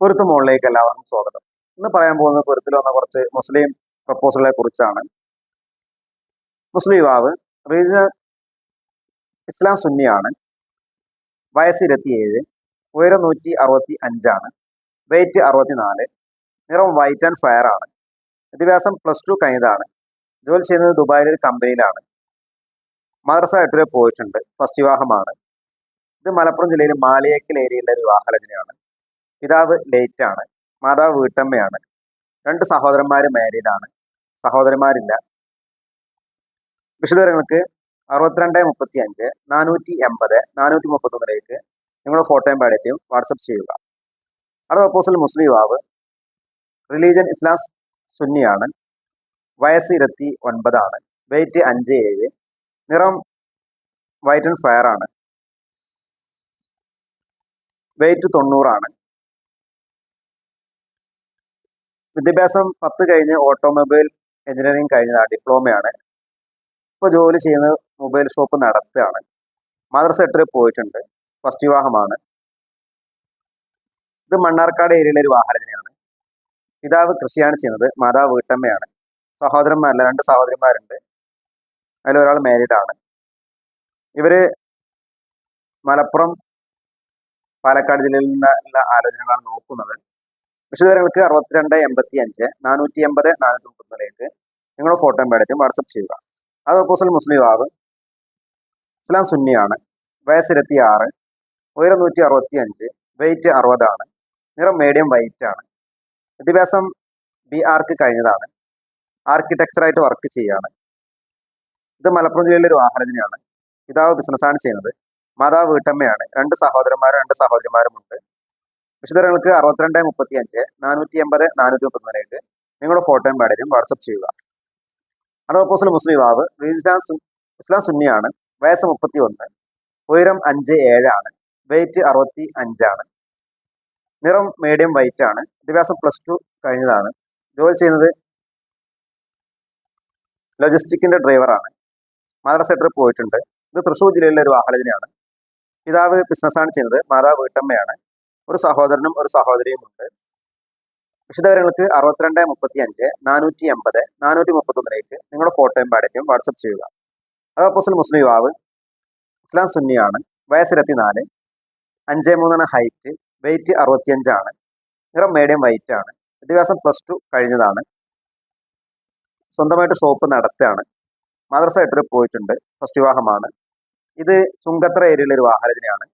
പൊരുത്ത് മുകളിലേക്ക് എല്ലാവർക്കും സ്വാഗതം. ഇന്ന് പറയാൻ പോകുന്നത് പൊരുത്തിൽ വന്ന കുറച്ച് മുസ്ലിം പ്രപ്പോസലുകളെ കുറിച്ചാണ്. മുസ്ലിം യുവാവ് റീജിയണൽ ഇസ്ലാം സുന്നിയാണ്. വയസ്സ് ഇരുപത്തിയേഴ് ഉയരം നൂറ്റി അറുപത്തി അഞ്ചാണ് വെയിറ്റ് അറുപത്തിനാല് നിറം വൈറ്റ് ആൻഡ് ഫയർ ആണ്. വിദ്യാഭ്യാസം പ്ലസ് ടു കഴിഞ്ഞതാണ്. ജോലി ചെയ്യുന്നത് ദുബായിലെ ഒരു കമ്പനിയിലാണ്. മദ്രസ എട്ടുവരെ പോയിട്ടുണ്ട്. ഫസ്റ്റ് വിവാഹമാണ്. ഇത് മലപ്പുറം ജില്ലയിലെ മാളിയേക്കൽ ഏരിയയിലെ ഒരു വിവാഹരചനയാണ് പിതാവ് ലേറ്റ് ആണ്. മാതാവ് വീട്ടമ്മയാണ്. രണ്ട് സഹോദരന്മാർ മാരീഡാണ് സഹോദരന്മാരില്ല. വിശദവിവരങ്ങൾക്ക് അറുപത്തിരണ്ട് മുപ്പത്തി അഞ്ച് നാനൂറ്റി എൺപത് നാനൂറ്റി മുപ്പത്തൊന്നിലേക്ക് നിങ്ങളുടെ ഫോട്ടോയും ബയോഡേറ്റയും വാട്സപ്പ് ചെയ്യുക. അത് ഓപ്പോസിൽ മുസ്ലിം യുവാവ്. റിലീജൻ ഇസ്ലാം സുന്നിയാണ്. വയസ്സ് ഇരുപത്തി ഒൻപതാണ്. വെയിറ്റ് അഞ്ച് ഏഴ്. നിറം വൈറ്റ് ആൻഡ് ഫയർ ആണ്. വെയിറ്റ് തൊണ്ണൂറാണ്. വിദ്യാഭ്യാസം പത്ത് കഴിഞ്ഞ് ഓട്ടോമൊബൈൽ എഞ്ചിനീയറിംഗ് കഴിഞ്ഞതാണ് ഡിപ്ലോമയാണ്. ഇപ്പോൾ ജോലി ചെയ്യുന്നത് മൊബൈൽ ഷോപ്പ് നടത്തുകയാണ്. മദ്രസ സെക്ടറിൽ പോയിട്ടുണ്ട്. ഫസ്റ്റ് വിവാഹമാണ്. ഇത് മണ്ണാർക്കാട് ഏരിയയിലെ ഒരു വാഹനജനയാണ് പിതാവ് കൃഷിയാണ് ചെയ്യുന്നത് മാതാവ് വീട്ടമ്മയാണ്. സഹോദരന്മാരല്ല രണ്ട് സഹോദരന്മാരുണ്ട് അതിൽ ഒരാൾ മാരീഡാണ് ഇവർ മലപ്പുറം പാലക്കാട് ജില്ലയിൽ നിന്നുള്ള ആലോചനകളാണ് നോക്കുന്നത്. വിശദവിവരങ്ങൾക്ക് അറുപത്തിരണ്ട് എൺപത്തി അഞ്ച് നാനൂറ്റി എൺപത് നാനൂറ്റി മുപ്പത്തിലേക്ക് നിങ്ങളുടെ ഫോട്ടോയും പേടറ്റും വാട്സപ്പ് ചെയ്യുക. അത് ഓപ്പോസിൽ മുസ്ലിം ആവ്. ഇസ്ലാം സുന്നിയാണ്. വയസ്സ് ഇരുപത്തി ആറ് ഉയരം നൂറ്റി അറുപത്തി അഞ്ച് വെയിറ്റ് അറുപതാണ്. നിറം മീഡിയം വൈറ്റ് ആണ്. വിദ്യാഭ്യാസം ബി ആർക്ക് കഴിഞ്ഞതാണ്. ആർക്കിടെക്ചറായിട്ട് വർക്ക് ചെയ്യുകയാണ് ഇത് മലപ്പുറം ജില്ലയിലെ ഒരു വാഹനജനയാണ് പിതാവ് ബിസിനസ്സാണ് ചെയ്യുന്നത്. മാതാവ് വീട്ടമ്മയാണ്. രണ്ട് സഹോദരന്മാരും രണ്ട് സഹോദരിമാരുമുണ്ട് വിശദങ്ങൾക്ക് അറുപത്തിരണ്ട് മുപ്പത്തി അഞ്ച് നാനൂറ്റി എൺപത് നാനൂറ്റി മുപ്പത്തിനാലേക്ക് നിങ്ങളുടെ ഫോട്ടോയും പാടലും വാട്സപ്പ് ചെയ്യുക അത് മുസ്ലിം യുവാവ്. ഇസ്ലാം ഇസ്ലാം സുന്നിയാണ് വയസ്സ് മുപ്പത്തി ഒന്ന് ഉയരം അഞ്ച് ഏഴാണ് വെയിറ്റ് അറുപത്തി അഞ്ചാണ് നിറം മീഡിയം വൈറ്റ് ആണ്. വിദ്യാഭ്യാസം പ്ലസ് ടു കഴിഞ്ഞതാണ്. ജോലി ചെയ്യുന്നത് ലോജിസ്റ്റിക്കിന്റെ ഡ്രൈവറാണ് മദ്രസ സെക്ടറിൽ പോയിട്ടുണ്ട്. ഇത് തൃശ്ശൂർ ജില്ലയിലെ ഒരു വാഹനജനയാണ് പിതാവ് ബിസിനസ്സാണ് ചെയ്യുന്നത്. മാതാവ് വീട്ടമ്മയാണ്. ഒരു സഹോദരനും ഒരു സഹോദരിയും ഉണ്ട്. വിശദവിവരങ്ങൾക്ക് അറുപത്തിരണ്ട് മുപ്പത്തി അഞ്ച് നാനൂറ്റി എൺപത് നാനൂറ്റി മുപ്പത്തൊന്നിലേക്ക് നിങ്ങളുടെ ഫോട്ടോയും പാടറ്റും വാട്സപ്പ് ചെയ്യുക. അത് മുസ്ലിം യുവാവ് ഇസ്ലാം സുന്നിയാണ് വയസ്സ് ഇരുപത്തിനാല് അഞ്ച് മൂന്നാണ് ഹൈറ്റ് വെയിറ്റ് അറുപത്തിയഞ്ചാണ് നിറം മീഡിയം വൈറ്റ് ആണ് വിദ്യാഭ്യാസം പ്ലസ് ടു കഴിഞ്ഞതാണ് സ്വന്തമായിട്ട് ഷോപ്പ് നടത്തുകയാണ് മദ്രസ എട്ടിൽ പോയിട്ടുണ്ട് ഫസ്റ്റ് വിവാഹമാണ്. ഇത് ചുങ്കത്ര ഏരിയയിലെ ഒരു വാഹനത്തിനാണ്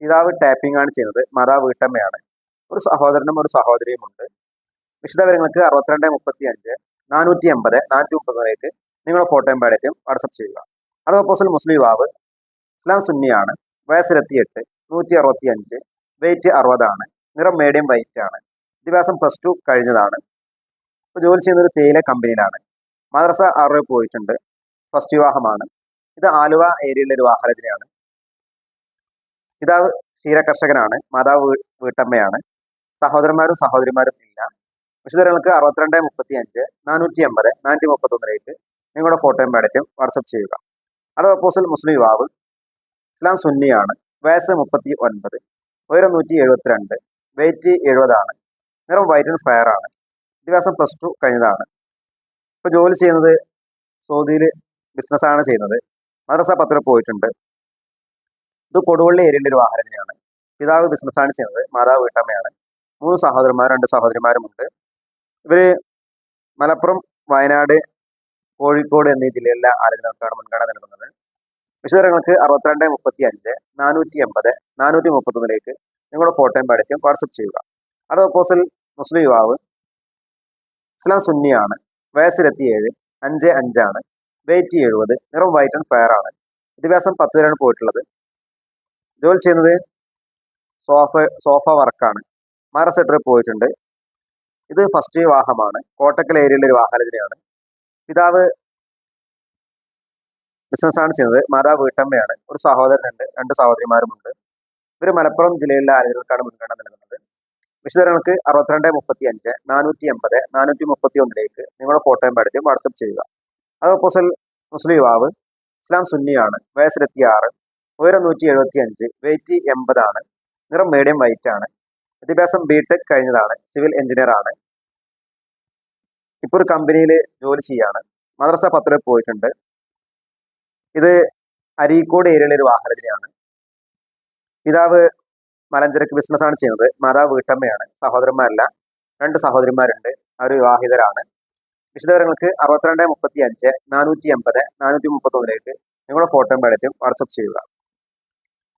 പിതാവ് ടാപ്പിംഗ് ആണ് ചെയ്യുന്നത്. മാതാവ് വീട്ടമ്മയാണ് ഒരു സഹോദരനും ഒരു സഹോദരിയും ഉണ്ട്. വിശദവിവരങ്ങൾക്ക് അറുപത്തിരണ്ട് മുപ്പത്തി അഞ്ച് നാനൂറ്റി എൺപത് നാനൂറ്റി മുപ്പതിലേക്ക് നിങ്ങളുടെ ഫോട്ടോയും പാടറ്റും വാട്സപ്പ് ചെയ്യുക. അത് ഓപ്പോസിൽ മുസ്ലിം യുവാവ് ഇസ്ലാം സുന്നിയാണ് വയസ്സ് ഇരുപത്തിയെട്ട് നൂറ്റി അറുപത്തി അഞ്ച് വെയിറ്റ് അറുപതാണ്. നിറം മീഡിയം വൈറ്റ് ആണ്. വിദ്യാഭ്യാസം പ്ലസ് ടു കഴിഞ്ഞതാണ്. ഇപ്പോൾ ജോലി ചെയ്യുന്ന ഒരു തേയില കമ്പനിയിലാണ് മദ്രസ ആറ് പോയിട്ടുണ്ട്. ഫസ്റ്റ് വിവാഹമാണ്. ഇത് ആലുവ ഏരിയയിലെ ഒരു വാഹനത്തിനാണ് പിതാവ് ക്ഷീരകർഷകനാണ് മാതാവ് വീട്ടമ്മയാണ് സഹോദരന്മാരും സഹോദരിമാരും ഇല്ല. വിശുദ്ധരങ്ങൾക്ക് അറുപത്തിരണ്ട് മുപ്പത്തി അഞ്ച് നാനൂറ്റി അമ്പത് നാനൂറ്റി മുപ്പത്തൊന്നിലേക്ക് നിങ്ങളുടെ ഫോട്ടോയും പാടറ്റും വാട്സപ്പ് ചെയ്യുക. അത് ഓപ്പോസിൽ മുസ്ലിം യുവാവ് ഇസ്ലാം സുന്നിയാണ് വയസ്സ് മുപ്പത്തി ഒൻപത് ഉയരം നൂറ്റി എഴുപത്തിരണ്ട് വെയിറ്റ് എഴുപതാണ് നിറം വൈറ്റ് ആൻഡ് ഫയർ ആണ് വിദ്യാഭ്യാസം പ്ലസ് ടു കഴിഞ്ഞതാണ്. ഇപ്പോൾ ജോലി ചെയ്യുന്നത് സൗദിയിൽ ബിസിനസ്സാണ് ചെയ്യുന്നത്. മദ്രസ പത്ര പോയിട്ടുണ്ട്. ഇത് കൊടുവള്ളി ഏരിയയിലെ ഒരു വാഹനത്തിനാണ് പിതാവ് ബിസിനസ്സാണ് ചെയ്യുന്നത് മാതാവ് വീട്ടമ്മയാണ്. മൂന്ന് സഹോദരന്മാർ രണ്ട് സഹോദരിമാരുമുണ്ട്. ഇവർ മലപ്പുറം വയനാട് കോഴിക്കോട് എന്നീ ജില്ലകളിലെ ആരോഗ്യങ്ങൾക്കാണ് മുൻഗണന നൽകുന്നത്. വിശദങ്ങൾക്ക് അറുപത്തിരണ്ട് മുപ്പത്തി അഞ്ച് നാനൂറ്റി എൺപത് നാനൂറ്റി മുപ്പത്തൊന്നിലേക്ക് നിങ്ങളുടെ ഫോട്ടോയും പഠിക്കും. വാട്സപ്പ് ചെയ്യുക. അത് ഓപ്പോസിൽ മുസ്ലിം യുവാവ് ഇസ്ലാം സുന്നിയാണ്. വയസ്സിലെത്തിയേഴ് അഞ്ച് അഞ്ചാണ്. വെയിറ്റ് എഴുപത്. നിറം വൈറ്റ് ആൻഡ് ഫയർ ആണ്. വിദ്യാഭ്യാസം പത്ത് വരെയാണ് പോയിട്ടുള്ളത്. ജോലി ചെയ്യുന്നത് സോഫ സോഫ വർക്കാണ് മാറ സെക്ടറിൽ പോയിട്ടുണ്ട്. ഇത് ഫസ്റ്റ് വിവാഹമാണ് കോട്ടക്കൽ ഏരിയയിലെ ഒരു വാഹനത്തിനാണ് പിതാവ് ബിസിനസ്സാണ് ചെയ്യുന്നത്. മാതാവ് വീട്ടമ്മയാണ്. ഒരു സഹോദരനുണ്ട്. രണ്ട് സഹോദരിമാരുമുണ്ട്. ഇവർ മലപ്പുറം ജില്ലയിലെ ആളുകൾക്കാണ് മുൻഗണന നൽകുന്നത്. വിശദങ്ങൾക്ക് അറുപത്തിരണ്ട് മുപ്പത്തി അഞ്ച് നാനൂറ്റി എൺപത് നാനൂറ്റി മുപ്പത്തി ഒന്നിലേക്ക് നിങ്ങളുടെ ഫോട്ടോയും പഠിച്ച് വാട്സപ്പ് ചെയ്യുക. അത് മുസ്ലിം യുവാവ് ഇസ്ലാം സുന്നിയാണ്. വയസ്സിലെത്തി ആറ് ഉയരം നൂറ്റി എഴുപത്തി അഞ്ച് വെയിറ്റ് എൺപതാണ്. നിറം മീഡിയം വൈറ്റ് ആണ്. വിദ്യാഭ്യാസം ബി ടെക് കഴിഞ്ഞതാണ്. സിവിൽ എഞ്ചിനീയർ ആണ്. ഇപ്പോൾ ഒരു കമ്പനിയിൽ ജോലി ചെയ്യാണ്. മദ്രസ പത്ര പോയിട്ടുണ്ട്. ഇത് അരീക്കോട് ഏരിയയിലെ ഒരു വാഹനത്തിനെയാണ്. പിതാവ് മലഞ്ചരക്ക് ബിസിനസ്സാണ് ചെയ്യുന്നത്. മാതാവ് വീട്ടമ്മയാണ്. സഹോദരന്മാരല്ല. രണ്ട് സഹോദരിമാരുണ്ട്. അവർ വിവാഹിതരാണ്. വിശദവിവരങ്ങൾക്ക് അറുപത്തിരണ്ട് മുപ്പത്തി അഞ്ച് നാനൂറ്റി എൺപത് നാനൂറ്റി മുപ്പത്തൊന്നിലേക്ക് നിങ്ങളുടെ ഫോട്ടോയും പേടറ്റും വാട്സപ്പ് ചെയ്യുക.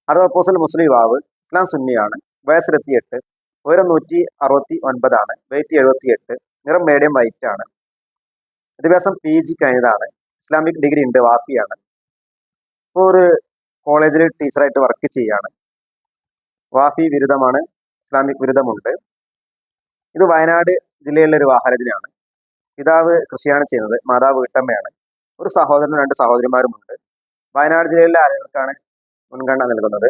അടുത്ത പ്രപ്പോസൽ മുസ്ലിം യുവാവ് ഇസ്ലാം സുന്നിയാണ് വയസ്സിലെത്തിയെട്ട് ഉയരം നൂറ്റി അറുപത്തി ഒൻപതാണ് വെയിറ്റ് എഴുപത്തി എട്ട് നിറം മീഡിയം വൈറ്റ് ആണ്. വിദ്യാഭ്യാസം പി ജി കഴിഞ്ഞതാണ് ഇസ്ലാമിക് ഡിഗ്രി ഉണ്ട് വാഫിയാണ്. ഇപ്പോൾ ഒരു കോളേജിൽ ടീച്ചറായിട്ട് വർക്ക് ചെയ്യാണ്. വാഫി ബിരുദമാണ് ഇസ്ലാമിക് ബിരുദമുണ്ട് ഇത് വയനാട് ജില്ലയിലുള്ള ഒരു വാഹനത്തിനാണ് പിതാവ് കൃഷിയാണ് ചെയ്യുന്നത് മാതാവ് വീട്ടമ്മയാണ്. ഒരു സഹോദരനും രണ്ട് സഹോദരിമാരുമുണ്ട്. വയനാട് ജില്ലയിലെ ആളുകൾക്കാണ് മുൻഗണന നൽകുന്നത്.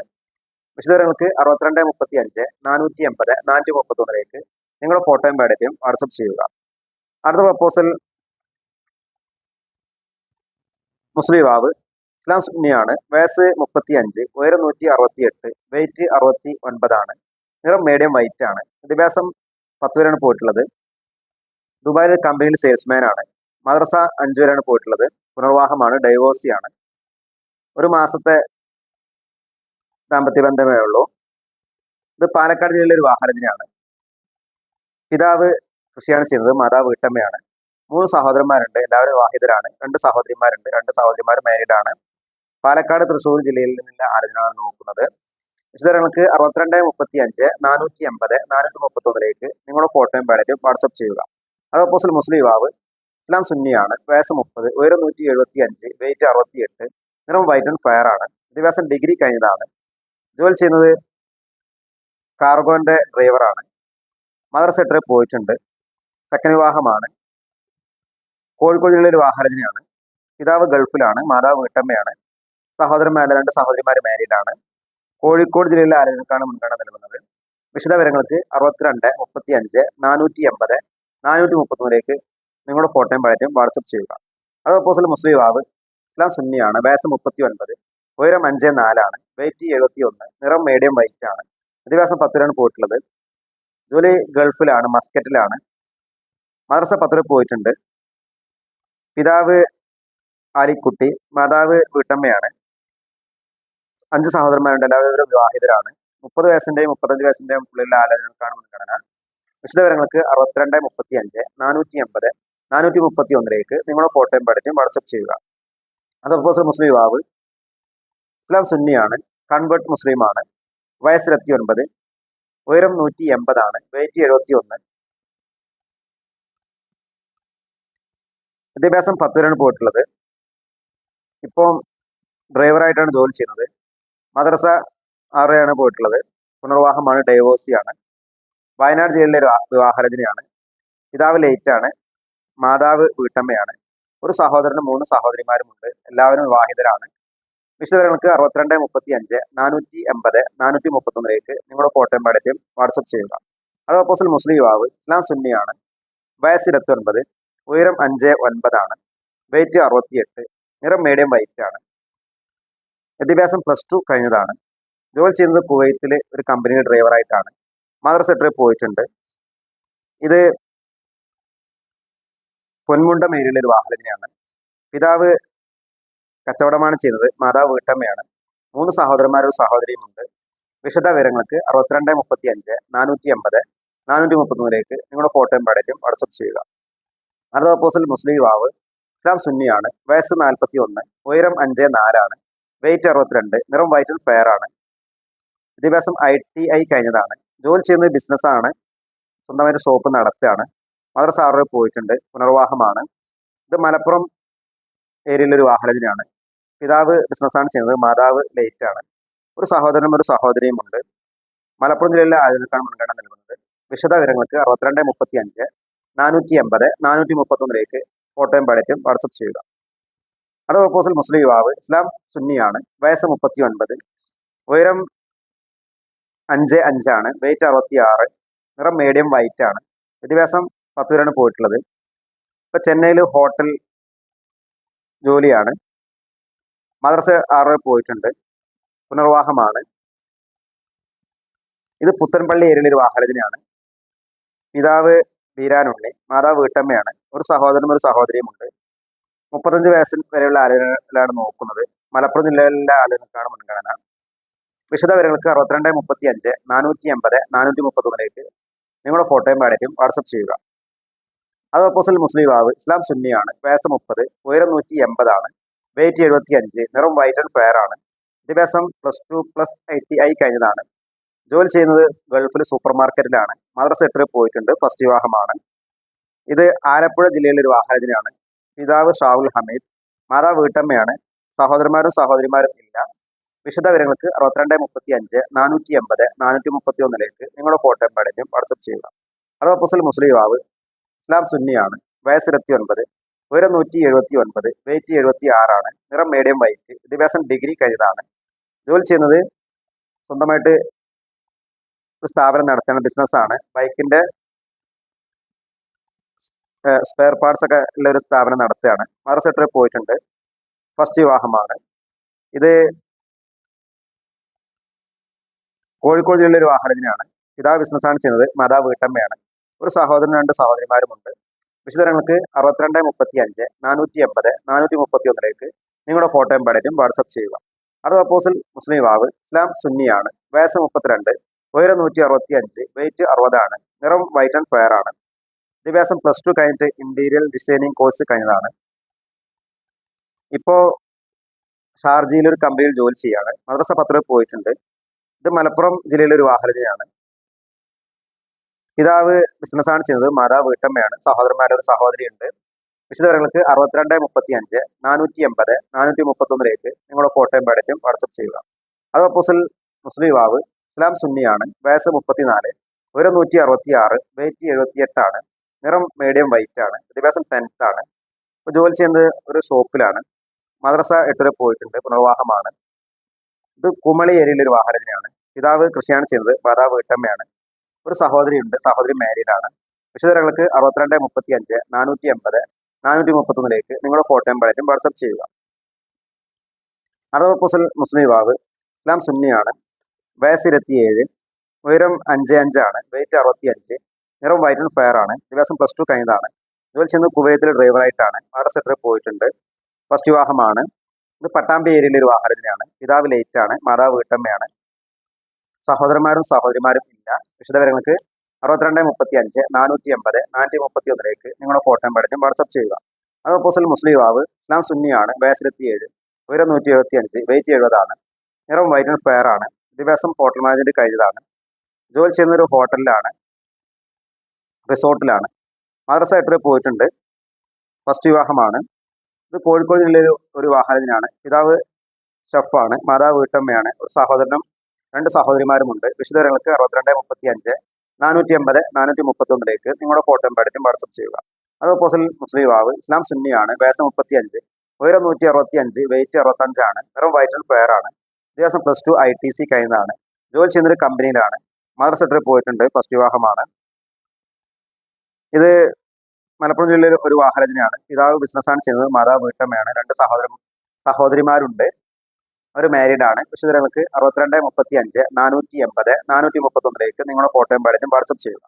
വിശദവിവരങ്ങൾക്ക് അറുപത്തിരണ്ട് മുപ്പത്തി അഞ്ച് നാനൂറ്റി എൺപത് നാനൂറ്റി മുപ്പത്തി ഒന്നിലേക്ക് നിങ്ങളുടെ ഫോട്ടോയും ബയോഡേറ്റയും വാട്സപ്പ് ചെയ്യുക. അടുത്ത പ്രപ്പോസൽ മുസ്ലിം വാവ് ഇസ്ലാം സുന്നിയാണ്. വയസ്സ് മുപ്പത്തി അഞ്ച് ഉയരം നൂറ്റി അറുപത്തി എട്ട് വെയിറ്റ് അറുപത്തി ഒൻപതാണ് നിറം മീഡിയം വൈറ്റ് ആണ്. വിദ്യാഭ്യാസം പത്ത് വരെയാണ് പോയിട്ടുള്ളത്. ദുബായിൽ കമ്പനിയിൽ സെയിൽസ്മാൻ ആണ്. മദ്രസ അഞ്ചു വരെയാണ് പോയിട്ടുള്ളത്. പുനർവാഹമാണ് ഡൈവോഴ്സിയാണ് ഒരു മാസത്തെ ദാമ്പത്യ ബന്ധമേ ഉള്ളൂ. ഇത് പാലക്കാട് ജില്ലയിലെ ഒരു വാഹനത്തിനാണ് പിതാവ് കൃഷിയാണ് ചെയ്യുന്നത് മാതാവ് വീട്ടമ്മയാണ്. മൂന്ന് സഹോദരന്മാരുണ്ട് എല്ലാവരും വിവാഹിതരാണ്. രണ്ട് സഹോദരിമാരുണ്ട് രണ്ട് സഹോദരിമാർ മാരീഡാണ് പാലക്കാട് തൃശ്ശൂർ ജില്ലയിൽ നിന്നുള്ള ആലോചനയാണ് നോക്കുന്നത്. വിശദങ്ങൾക്ക് അറുപത്തിരണ്ട് മുപ്പത്തി അഞ്ച് നാനൂറ്റി എൺപത് നാനൂറ്റി മുപ്പത്തി ഒന്നിലേക്ക് നിങ്ങളുടെ ഫോട്ടോയും ബാലറ്റും വാട്സപ്പ് ചെയ്യുക. അത് അപ്പോസിൽ മുസ്ലിം യുവാവ് ഇസ്ലാം സുന്നിയാണ് വയസ്സ് മുപ്പത് ഉയരം നൂറ്റി എഴുപത്തി അഞ്ച് വെയിറ്റ് അറുപത്തി എട്ട് നിറം വൈറ്റ് ആൻഡ് ഫയർ ആണ്. വിദ്യാഭ്യാസം ഡിഗ്രി കഴിഞ്ഞതാണ്. ജോലി ചെയ്യുന്നത് കാർഗോന്റെ ഡ്രൈവറാണ് മദർ ട്രിപ്പ് പോയിട്ടുണ്ട്. സെക്കൻഡ് വിവാഹമാണ്. കോഴിക്കോട് ജില്ലയിലെ ഒരു വാഹനജനയാണ് പിതാവ് ഗൾഫിലാണ് മാതാവ് വീട്ടമ്മയാണ്. സഹോദരന്മാരുടെ രണ്ട് സഹോദരിമാർ മാരീഡാണ്. കോഴിക്കോട് ജില്ലയിലെ ആരോഗ്യക്കാണ് മുൻഗണന നൽകുന്നത്. വിശദവിവരങ്ങൾക്ക് അറുപത്തിരണ്ട് മുപ്പത്തി അഞ്ച് നാനൂറ്റി എൺപത് നാനൂറ്റി മുപ്പത്തൊന്നിലേക്ക് നിങ്ങളുടെ ഫോട്ടോയും പഴറ്റും വാട്സപ്പ് ചെയ്യുക. അത് ഓപ്പോസിൽ മുസ്ലിം വാവ് ഇസ്ലാം സുന്നിയാണ് വയസ്സ് മുപ്പത്തി ഒൻപത് ഉയരം അഞ്ച് നാലാണ് വെയിറ്റ് എഴുപത്തി ഒന്ന് നിറം മീഡിയം വൈറ്റ് ആണ്. അധിവാസം പത്തിലാണ് പോയിട്ടുള്ളത്. ജോലി ഗൾഫിലാണ് മസ്കറ്റിലാണ്. മദ്രസ പത്തിൽ പോയിട്ടുണ്ട്. പിതാവ് ആലിക്കുട്ടി മാതാവ് വീട്ടമ്മയാണ്. അഞ്ച് സഹോദരന്മാരുണ്ട് എല്ലാവരും വിവാഹിതരാണ്. മുപ്പത് വയസ്സിന്റെയും മുപ്പത്തഞ്ച് വയസ്സിന്റെയും ഉള്ളിലുള്ള ആലോചനകൾക്കാണ് മുൻഗണന വിശദവിവരങ്ങൾക്ക് അറുപത്തിരണ്ട് മുപ്പത്തി അഞ്ച് നാനൂറ്റി എൺപത് നാനൂറ്റി മുപ്പത്തി ഒന്നിലേക്ക് നിങ്ങളുടെ ഫോട്ടോയും പഠിച്ചും വാട്സപ്പ് ചെയ്യുക. അത് പ്രൊഫസർ മുസ്ലിം യുവാവ് ഇസ്ലാം സുന്നിയാണ് കൺവേർട്ട് മുസ്ലിമാണ് വയസ്സിലെത്തി ഒൻപത് ഉയരം നൂറ്റി എൺപതാണ് വെയിറ്റ് എഴുപത്തി ഒന്ന് വിദ്യാഭ്യാസം പത്ത് വരെയാണ് പോയിട്ടുള്ളത്. ഇപ്പം ഡ്രൈവറായിട്ടാണ് ജോലി ചെയ്യുന്നത്. മദ്രസ ആറെയാണ് പോയിട്ടുള്ളത്. പുനർവാഹമാണ് ഡൈവോഴ്സിയാണ് വയനാട് ജില്ലയിലെ ഒരു വിവാഹരചനയാണ്. പിതാവ് ലേറ്റാണ് മാതാവ് വീട്ടമ്മയാണ്. ഒരു സഹോദരന് മൂന്ന് സഹോദരിമാരുമുണ്ട്. എല്ലാവരും വിവാഹിതരാണ്. വിശദവിവരങ്ങൾക്ക് അറുപത്തിരണ്ട് മുപ്പത്തി അഞ്ച് നാനൂറ്റി എൺപത് നാനൂറ്റി മുപ്പത്തൊന്നിലേക്ക് നിങ്ങളുടെ ഫോട്ടോ പാടറ്റും വാട്സപ്പ് ചെയ്യുക. അത് ഓപ്പോസിൽ മുസ്ലിം യുവാവ് ഇസ്ലാം സുന്നിയാണ് വയസ്സ് ഇരുപത്തി ഒൻപത് ഉയരം അഞ്ച് ഒൻപതാണ് വെയിറ്റ് അറുപത്തിയെട്ട് നിറം മീഡിയം വൈറ്റ് ആണ്. വിദ്യാഭ്യാസം പ്ലസ് ടു കഴിഞ്ഞതാണ്. ജോലി ചെയ്യുന്നത് കുവൈത്തിലെ ഒരു കമ്പനിയുടെ ഡ്രൈവറായിട്ടാണ് മദർ ട്രിപ്പ് പോയിട്ടുണ്ട്. ഇത് പൊന്മുണ്ടം ഏരിയയിലെ ഒരു വാഹനത്തിനാണ് പിതാവ് കച്ചവടമാണ് ചെയ്യുന്നത്. മാതാവ് വീട്ടമ്മയാണ്. മൂന്ന് സഹോദരന്മാരും സഹോദരിയുമുണ്ട് വിശദ വിവരങ്ങൾക്ക് അറുപത്തിരണ്ട് മുപ്പത്തി അഞ്ച് നാനൂറ്റി എൺപത് നാനൂറ്റി മുപ്പത്തൊന്നിലേക്ക് നിങ്ങളുടെ ഫോട്ടോയും പാടേറ്റും വാട്സപ്പ് ചെയ്യുക. അടുത്ത ഓപ്പോസിൽ മുസ്ലിം യുവാവ് ഇസ്ലാം സുന്നിയാണ്. വയസ്സ് നാൽപ്പത്തി ഒന്ന് ഉയരം അഞ്ച് നാലാണ്. വെയിറ്റ് അറുപത്തിരണ്ട് നിറം വൈറ്റ് ഫെയർ ആണ്. വിദ്യാഭ്യാസം ഐ ടി ഐ കഴിഞ്ഞതാണ്. ജോലി ചെയ്യുന്നത് ബിസിനസ്സാണ് സ്വന്തമായിട്ട് ഷോപ്പ് നടത്തുകയാണ്. മദ്രസ ആറ് പോയിട്ടുണ്ട്. പുനർവാഹമാണ് ഇത് മലപ്പുറം ഏരിയയിലൊരു വാഹനത്തിനാണ്. പിതാവ് ബിസിനസ്സാണ് ചെയ്യുന്നത് മാതാവ് ലേറ്റ് ആണ് ഒരു സഹോദരനും ഒരു സഹോദരിയും ഉണ്ട് മലപ്പുറം ജില്ലയിലെ ആളുകൾക്കാണ് മുൻഗണന നൽകുന്നത്. വിശദ വിവരങ്ങൾക്ക് അറുപത്തിരണ്ട് മുപ്പത്തി അഞ്ച് നാനൂറ്റി എൺപത് നാനൂറ്റി മുപ്പത്തൊന്നിലേക്ക് ഫോട്ടോയും പടറ്റും വാട്സപ്പ് ചെയ്യുക. അടുത്ത ഓപ്പോസിൽ മുസ്ലിം യുവാവ് ഇസ്ലാം സുന്നിയാണ്. വയസ്സ് മുപ്പത്തി ഒൻപത് ഉയരം അഞ്ച് അഞ്ചാണ് വെയിറ്റ് അറുപത്തി ആറ് നിറം മീഡിയം വൈറ്റ് ആണ്. വിദ്യാഭ്യാസം പത്ത് പേരാണ് പോയിട്ടുള്ളത്. ഇപ്പം ചെന്നൈയിൽ ഹോട്ടൽ ജോലിയാണ്. മദ്രസ ആറ് പോയിട്ടുണ്ട്. പുനർവാഹമാണ് ഇത് പുത്തൻപള്ളി ഏരിയയിലെ ഒരു വാഹനത്തിനാണ് പിതാവ് വീരാനുണ്ണി മാതാവ് വീട്ടമ്മയാണ്. ഒരു സഹോദരനും ഒരു സഹോദരിയുമുണ്ട്. മുപ്പത്തഞ്ച് വയസ്സിൽ വരെയുള്ള ആലോചനകളാണ് നോക്കുന്നത്. മലപ്പുറം ജില്ലയിലെ ആലോചനക്കാണ് മുൻഗണന. വിശദവിവരങ്ങൾക്ക് അറുപത്തിരണ്ട് മുപ്പത്തി അഞ്ച് നാനൂറ്റി എൺപത് നാനൂറ്റി മുപ്പത്തൊന്നിലേക്ക് നിങ്ങളുടെ ഫോട്ടോയും പാടേറ്റും വാട്സപ്പ് ചെയ്യുക. അത് ഓപ്പോസിൽ മുസ്ലിം ആവ് ഇസ്ലാം സുന്നിയാണ്. വയസ്സ് മുപ്പത് ഉയരം നൂറ്റി എൺപതാണ്. വെയിറ്റ് എഴുപത്തി അഞ്ച് നിറം വൈറ്റ് ആൻഡ് ഫെയർ ആണ്. വിദ്യാഭ്യാസം plus two plus I T I കഴിഞ്ഞതാണ്. ജോലി ചെയ്യുന്നത് ഗൾഫിൽ സൂപ്പർ മാർക്കറ്റിലാണ് മദ്രസ എട്ടിൽ പോയിട്ടുണ്ട്. ഫസ്റ്റ് വിവാഹമാണ്. ഇത് ആലപ്പുഴ ജില്ലയിലെ ഒരു വാഹനത്തിനാണ് പിതാവ് ഷാഹുൽ ഹമീദ്. മാതാവ് വീട്ടമ്മയാണ്. സഹോദരന്മാരും സഹോദരിമാരും ഇല്ല. വിശദവിവരങ്ങൾക്ക് അറുപത്തിരണ്ട് മുപ്പത്തി അഞ്ച് നാനൂറ്റി എൺപത് നാനൂറ്റി മുപ്പത്തി ഒന്നിലേക്ക് നിങ്ങളുടെ ഫോട്ടോ എമ്പാടേക്കും വാട്സപ്പ് ചെയ്യുക. അഥവാ പുസൽ മുസ്ലിം യുവാവ് ഇസ്ലാം സുന്നിയാണ്. വയസ്സ് ഇരുപത്തി ഒൻപത് ഉയരം നൂറ്റി എഴുപത്തി ഒൻപത് വെയിറ്റ് എഴുപത്തി ആറാണ് നിറം മീഡിയം വൈറ്റ് വിദ്യാഭ്യാസം ഡിഗ്രി കഴിഞ്ഞതാണ് ജോലി ചെയ്യുന്നത് സ്വന്തമായിട്ട് ഒരു സ്ഥാപനം നടത്തുന്ന ബിസിനസ്സാണ് ബൈക്കിന്റെ സ്പെയർ പാർട്സ് ഒക്കെ ഉള്ള ഒരു സ്ഥാപനം നടത്തുകയാണ്. മറ സെക്ടറിൽ പോയിട്ടുണ്ട്. ഫസ്റ്റ് വിവാഹമാണ്. ഇത് കോഴിക്കോട് ജില്ലയിലെ ഒരു വാഹനത്തിനാണ്. പിതാവ് ബിസിനസ്സാണ് ചെയ്യുന്നത്. മാതാവ് വീട്ടമ്മയാണ്. ഒരു സഹോദരൻ രണ്ട് സഹോദരിമാരുമുണ്ട്. വിശദങ്ങൾക്ക് അറുപത്തിരണ്ട് മുപ്പത്തി അഞ്ച് നാനൂറ്റി എൺപത് നാനൂറ്റി മുപ്പത്തി ഒന്നിലേക്ക് നിങ്ങളുടെ ഫോട്ടോയും പാടേറ്റും വാട്സപ്പ് ചെയ്യുക. അത് അപ്പോസിൽ മുസ്ലിം വാവ് ഇസ്ലാം സുന്നിയാണ് വയസ്സ് മുപ്പത്തിരണ്ട് ഉയരം നൂറ്റി അറുപത്തി അഞ്ച് വെയിറ്റ് അറുപതാണ് നിറം വൈറ്റ് ആൻഡ് ഫയർ ആണ്. വിദ്യാഭ്യാസം പ്ലസ് ടു കഴിഞ്ഞിട്ട് ഇന്റീരിയൽ ഡിസൈനിങ് കോഴ്സ് കഴിഞ്ഞതാണ്. ഇപ്പോൾ ഷാർജയിൽ ഒരു കമ്പനിയിൽ ജോലി ചെയ്യാണ് മദ്രസ പത്രം പോയിട്ടുണ്ട്. ഇത് മലപ്പുറം ജില്ലയിലെ ഒരു വാഹനത്തിനാണ് പിതാവ് ബിസിനസ്സാണ് ചെയ്യുന്നത്. മാതാവ് വീട്ടമ്മയാണ്. സഹോദരന്മാരൊരു സഹോദരിയുണ്ട്. വിശദവിവരങ്ങൾക്ക് അറുപത്തിരണ്ട് മുപ്പത്തി അഞ്ച് നാനൂറ്റി എൺപത് നാനൂറ്റി മുപ്പത്തി ഒന്നിലേക്ക് നിങ്ങളുടെ ഫോട്ടോയും പാടറ്റും വാട്സപ്പ് ചെയ്യുക. അത് അപ്പോസിൽ മുസ്ലിം യുവാവ് ഇസ്ലാം സുന്നിയാണ്. വയസ്സ് മുപ്പത്തിനാല്. ഉയരം നൂറ്റി അറുപത്തി ആറ് വെയിറ്റ് എഴുപത്തി എട്ടാണ് നിറം മീഡിയം വൈറ്റ് ആണ്. വിദ്യാഭ്യാസം ടെൻത്ത് ആണ്. ഇപ്പോൾ ജോലി ചെയ്യുന്നത് ഒരു ഷോപ്പിലാണ്. മദ്രസ എട്ടുവരെ പോയിട്ടുണ്ട്. പുനർവാഹമാണ് ഇത് കുമളി ഏരിയയിലൊരു വാഹനത്തിനാണ് പിതാവ് കൃഷിയാണ് ചെയ്യുന്നത്. മാതാവ് വീട്ടമ്മയാണ്. ഒരു സഹോദരിയുണ്ട്. സഹോദരി മാരീഡാണ് വിശദങ്ങൾക്ക് അറുപത്തിരണ്ട് മുപ്പത്തി അഞ്ച് നാനൂറ്റി എൺപത് നാനൂറ്റി മുപ്പത്തൊന്നിലേക്ക് നിങ്ങളുടെ ഫോട്ടോയും പടറ്റും വാട്സപ്പ് ചെയ്യുക. അറബ് പൊസൽ മുസ്ലിം യുവാവ് ഇസ്ലാം സുന്നിയാണ്. വയസ്സ് ഇരുപത്തിയേഴ് ഉയരം അഞ്ച് അഞ്ചാണ്. വെയിറ്റ് അറുപത്തി അഞ്ച് നിറം വൈറ്റ് ആൻഡ് ഫയർ ആണ്. ദിവസം പ്ലസ് ടു കഴിഞ്ഞതാണ്. ജോലി ചെന്ന് കുവൈത്തിലെ ഡ്രൈവറായിട്ടാണ് ആറ് സെക്ടറിൽ പോയിട്ടുണ്ട്. ഫസ്റ്റ് വിവാഹമാണ്. ഇത് പട്ടാമ്പി ഏരിയയിലെ ഒരു വാഹനത്തിനാണ് പിതാവ് ലേറ്റ് ആണ്. മാതാവ് വീട്ടമ്മയാണ്. സഹോദരന്മാരും സഹോദരിമാരും ഇല്ല. വിശദവിവരങ്ങൾക്ക് അറുപത്തിരണ്ട് മുപ്പത്തി അഞ്ച് നാനൂറ്റി എൺപത് നാനൂറ്റി മുപ്പത്തി ഒന്നിലേക്ക് നിങ്ങളുടെ ഫോട്ടോ പഠിച്ചും വാട്സപ്പ് ചെയ്യുക. അത് ഓപ്പോസിൽ മുസ്ലിം യുവാവ് ഇസ്ലാം സുന്നിയാണ് വയസ്സിലെത്തി ഏഴ് ഉയരം നൂറ്റി എഴുപത്തി അഞ്ച് വെയിറ്റ് എഴുപതാണ് നിറം വൈറ്റ് ആൻഡ് ഫെയർ ആണ് വിദ്യാഭ്യാസം ഹോട്ടൽ മാനേജ്മെന്റ് കഴിഞ്ഞതാണ് ജോലി ചെയ്യുന്ന ഒരു ഹോട്ടലിലാണ് റിസോർട്ടിലാണ്. മദ്രസ എട്ടിൽ പോയിട്ടുണ്ട്. ഫസ്റ്റ് വിവാഹമാണ്. ഇത് കോഴിക്കോട് ജില്ലയിലെ ഒരു വാഹനത്തിനാണ്. പിതാവ് ഷെഫാണ് മാതാവ് വീട്ടമ്മയാണ് ഒരു സഹോദരനും രണ്ട് സഹോദരിമാരുമുണ്ട്. വിശദങ്ങൾക്ക് അറുപത്തിരണ്ട് മുപ്പത്തി അഞ്ച് നാനൂറ്റി എൺപത് നാനൂറ്റി മുപ്പത്തി ഒന്നിലേക്ക് നിങ്ങളുടെ ഫോട്ടോ പാടറ്റും വാട്സപ്പ് ചെയ്യുക. അത് ഓപ്പോസിൽ മുസ്ലിം ആവ് ഇസ്ലാം സുന്നിയാണ് വയസ്സ് മുപ്പത്തി അഞ്ച് ഉയരം നൂറ്റി അറുപത്തി അഞ്ച് വെയിറ്റ് അറുപത്തഞ്ചാണ് വെറും വൈറ്റ് ആൻഡ് ഫെയർ ആണ്. ദിവസം plus two I T C കഴിഞ്ഞതാണ് ജോലി ചെയ്യുന്നൊരു കമ്പനിയിലാണ്. മദ്രസ ട്രിപ്പ് പോയിട്ടുണ്ട് ഫസ്റ്റ് വിവാഹമാണ്. ഇത് മലപ്പുറം ജില്ലയിലെ ഒരു വാഹനത്തിനാണ് പിതാവ് ബിസിനസ്സാണ് ചെയ്യുന്നത് മാതാവ് വീട്ടമ്മയാണ്. രണ്ട് സഹോദര സഹോദരിമാരുണ്ട്. അവർ മാരീഡ് ആണ്. വിശദങ്ങൾക്ക് അറുപത്തിരണ്ട് മുപ്പത്തി അഞ്ച് നാനൂറ്റി എൺപത് നാനൂറ്റി മുപ്പത്തൊന്നിലേക്ക് നിങ്ങളുടെ ഫോട്ടോയും പാടറ്റും വാട്സപ്പ് ചെയ്യുക.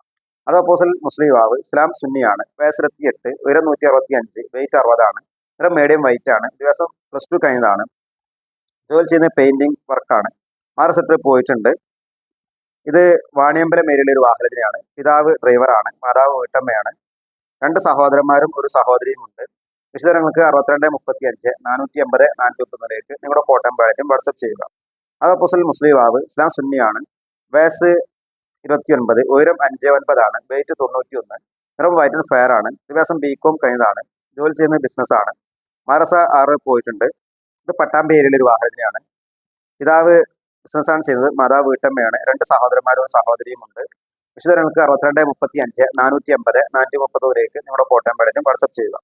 അത് ഓപ്പോസിൽ മുസ്ലിം ആവ് ഇസ്ലാം സുന്നിയാണ് വയസ്സിലെത്തി എട്ട് ഉയരം നൂറ്റി അറുപത്തി അഞ്ച് വെയിറ്റ് അറുപതാണ്. നിറം മീഡിയം വൈറ്റ് ആണ്. ദിവസം പ്ലസ് ടു കഴിഞ്ഞതാണ്. ജോലി ചെയ്യുന്ന പെയിന്റിംഗ് വർക്കാണ് ആറ് സെക്ടറിൽ പോയിട്ടുണ്ട്. ഇത് വാണിയമ്പലം ഏരിയയിലെ ഒരു വാഹനത്തിനാണ് പിതാവ് ഡ്രൈവറാണ് മാതാവ് വീട്ടമ്മയാണ്. രണ്ട് സഹോദരന്മാരും ഒരു സഹോദരിയും ഉണ്ട്. വിശദങ്ങൾക്ക് അറുപത്തിരണ്ട് മുപ്പത്തി അഞ്ച് നാനൂറ്റി എൺപത് നാനൂറ്റി മുപ്പത്തിലേക്ക് നിങ്ങളുടെ ഫോട്ടോ പാടറ്റും വാട്സപ്പ് ചെയ്യുക. അത് അപ്പോസിൽ മുസ്ലിം ആവ് ഇസ്ലാം സുന്നിയാണ്. വയസ്സ് ഇരുപത്തി ഒൻപത് ഉയരം അഞ്ച് ഒൻപതാണ് വെയിറ്റ് തൊണ്ണൂറ്റി ഒന്ന് നിറം വൈറ്റ് ആൻഡ് ഫെയർ ആണ്. ദിവസം ബി കോം കഴിഞ്ഞതാണ്. ജോലി ചെയ്യുന്ന ബിസിനസ്സാണ് മാരസ ആറ് പോയിട്ടുണ്ട്. ഇത് പട്ടാമ്പി ഏരിയയിലെ ഒരു വാഹനത്തിനാണ് പിതാവ് ബിസിനസ്സാണ് ചെയ്യുന്നത് മാതാവ് വീട്ടമ്മയാണ്. രണ്ട് സഹോദരന്മാരും സഹോദരിയും ഉണ്ട്. വിശദങ്ങൾക്ക് അറുപത്തിരണ്ട് മുപ്പത്തി അഞ്ച് നാനൂറ്റി എൺപത് നാനൂറ്റി മുപ്പത്തൊന്നിലേക്ക് നിങ്ങളുടെ ഫോട്ടോ പാടറ്റും വാട്സപ്പ് ചെയ്യുക.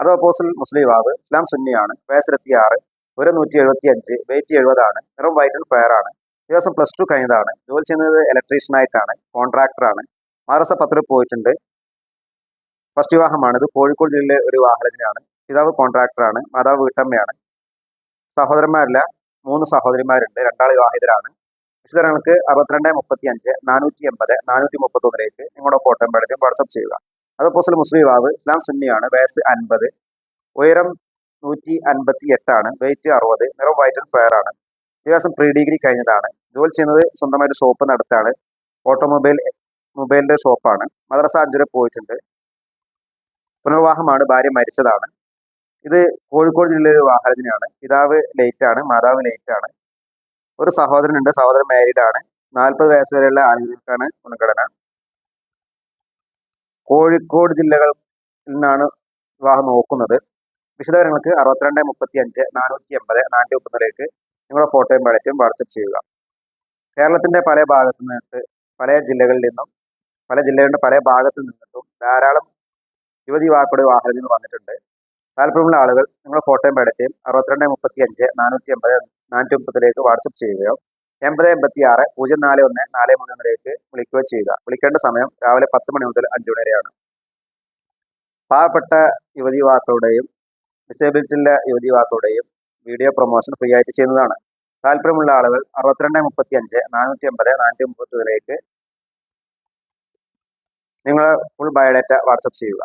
അത് ഓപ്പോസിൽ മുസ്ലിം ആവ് ഇസ്ലാം സുന്നിയാണ് വയസ്സിലെത്തി ആറ് ഒരു നൂറ്റി എഴുപത്തി അഞ്ച് വെയിറ്റ് എഴുപതാണ് നിറം വൈറ്റ് ആൻഡ് ഫയർ ആണ് ദിവസം പ്ലസ് ടു കഴിഞ്ഞതാണ് ജോലി ചെയ്യുന്നത് ഇലക്ട്രീഷ്യനായിട്ടാണ് കോൺട്രാക്ടറാണ് മാറസ പത്തിൽ പോയിട്ടുണ്ട്. ഫസ്റ്റ് വിവാഹമാണ് ഇത് കോഴിക്കോട് ജില്ലയിലെ ഒരു വാഹനത്തിനാണ് പിതാവ് കോൺട്രാക്ടറാണ് മാതാവ് വീട്ടമ്മയാണ്. സഹോദരന്മാരില്ല മൂന്ന് സഹോദരിമാരുണ്ട് രണ്ടാൾ വിവാഹിതരാണ്. വിശദങ്ങൾക്ക് അറുപത്തിരണ്ട് മുപ്പത്തി അഞ്ച് നാനൂറ്റി എൺപത് നാനൂറ്റി മുപ്പത്തൊന്നിലേക്ക് നിങ്ങളുടെ ഫോട്ടോ പേടറ്റും വാട്സപ്പ് ചെയ്യുക. അത് പോസ്റ്റൽ മുസ്ലിം യുവാവ് ഇസ്ലാം സുന്നിയാണ്. വയസ്സ് അൻപത്. ഉയരം നൂറ്റി അൻപത്തി എട്ടാണ് വെയിറ്റ് അറുപത്. നിറം വൈറ്റ് ആൻഡ് ഫെയർ ആണ്. ദിവസം പ്രീ ഡിഗ്രി കഴിഞ്ഞതാണ്. ജോലി ചെയ്യുന്നത് സ്വന്തമായിട്ട് ഷോപ്പ് നടത്താണ് ഓട്ടോമൊബൈൽ മൊബൈലിന്റെ ഷോപ്പാണ് മദ്രസ അഞ്ചുര പോയിട്ടുണ്ട്. പുനർവാഹമാണ് ഭാര്യ മരിച്ചതാണ്. ഇത് കോഴിക്കോട് ജില്ലയിലെ വാഹനത്തിനാണ് പിതാവ് ആണ്. മാതാവ് ആണ്. ഒരു സഹോദരനുണ്ട്. സഹോദരൻ മാരീഡ് ആണ്. നാൽപ്പത് വയസ്സ് വരെയുള്ള ആരോഗ്യക്കാണ് മുൻഗണന. കോഴിക്കോട് ജില്ലകൾ നിന്നാണ് വിവാഹം നോക്കുന്നത്. വിശദവിവരങ്ങൾക്ക് അറുപത്തിരണ്ട് മുപ്പത്തി അഞ്ച് നാനൂറ്റി എൺപത് നാനൂറ്റി മുപ്പത്തിലേക്ക് നിങ്ങളുടെ ഫോട്ടോയും ബഡറ്റും വാട്സപ്പ് ചെയ്യുക. കേരളത്തിന്റെ പല ഭാഗത്തു നിന്നിട്ട് പല ജില്ലകളിൽ നിന്നും പല ജില്ലകളുടെ പല ഭാഗത്തു നിന്നിട്ടും ധാരാളം യുവതി യുവാക്കളുടെ വാഹനങ്ങൾ വന്നിട്ടുണ്ട്. താല്പര്യമുള്ള ആളുകൾ നിങ്ങളുടെ ഫോട്ടോയും ബഡറ്റും അറുപത്തിരണ്ട് മുപ്പത്തി അഞ്ച് നാനൂറ്റി എൺപത് നാനൂറ്റി മുപ്പതിലേക്ക് വാട്സപ്പ് ചെയ്യുകയോ എൺപത് എൺപത്തി ആറ് പൂജ്യം നാല് ഒന്ന് നാല് മൂന്ന് ഒന്നിലേക്ക് വിളിക്കുകയോ ചെയ്യുക. വിളിക്കേണ്ട സമയം രാവിലെ പത്ത് മണി മുതൽ അഞ്ചു മണി വരെയാണ്. പാവപ്പെട്ട യുവതി യുവാക്കളുടെയും ഡിസേബിലിറ്റിയുള്ള യുവതി യുവാക്കളുടെയും വീഡിയോ പ്രൊമോഷൻ ഫ്രീ ആയിട്ട് ചെയ്യുന്നതാണ്. താല്പര്യമുള്ള ആളുകൾ അറുപത്തിരണ്ട് മുപ്പത്തി അഞ്ച് നാനൂറ്റി എൺപത് നാനൂറ്റി മുപ്പത്തിലേക്ക് നിങ്ങൾ ഫുൾ ബയോഡാറ്റ വാട്സപ്പ് ചെയ്യുക.